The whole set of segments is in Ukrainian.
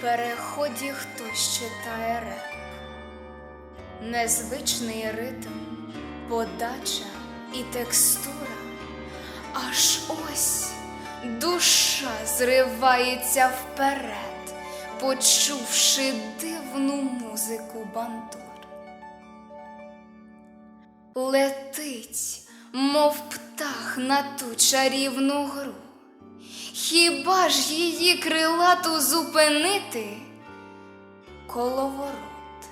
Переході хтось читає реп, незвичний ритм, подача і текстура, аж ось душа зривається вперед, почувши дивну музику бандур. Летить, мов птах на ту чарівну гру. Хіба ж її крилату зупинити? Коловорот,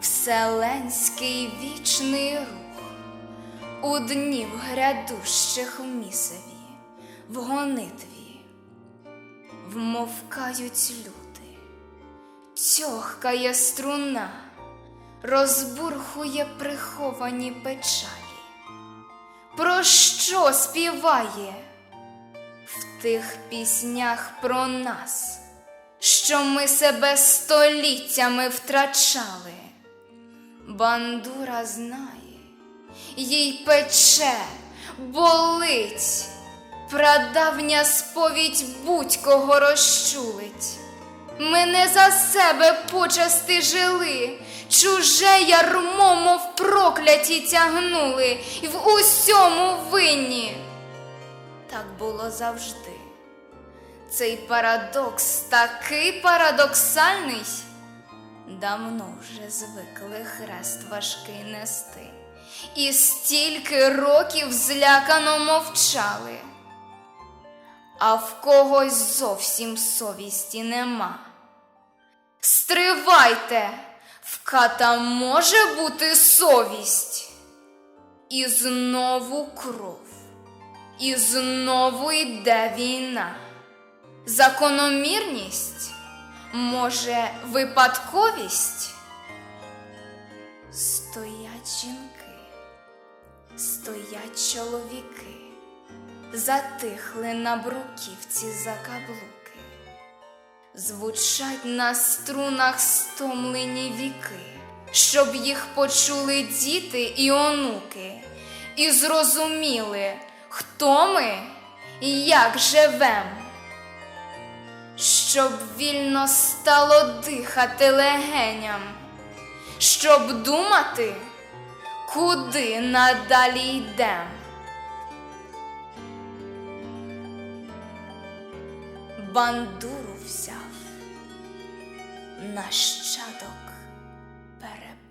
вселенський вічний рух, у днів грядущих в місеві, в гонитві, вмовкають люди, тьохкає струна, розбурхує приховані печалі. Про що співає? В тих піснях про нас, що ми себе століттями втрачали. Бандура знає, їй пече, болить, прадавня сповідь будь-кого розчулить. Ми не за себе почасти жили, чуже ярмо, мов прокляті тягнули, і в усьому винні так було завжди. Цей парадокс такий парадоксальний. Давно вже звикли хрест важкий нести, і стільки років злякано мовчали, а в когось зовсім совісті нема. Стривайте, в ката може бути совість, і знову кров. І знову йде війна. Закономірність, може, випадковість? Стоять жінки, стоять чоловіки, затихли на бруківці закаблуки, звучать на струнах стомлені віки, щоб їх почули діти і онуки, і зрозуміли. Хто ми і як живем? Щоб вільно стало дихати легеням, щоб думати, куди надалі йдем. Бандуру взяв нащадок переб.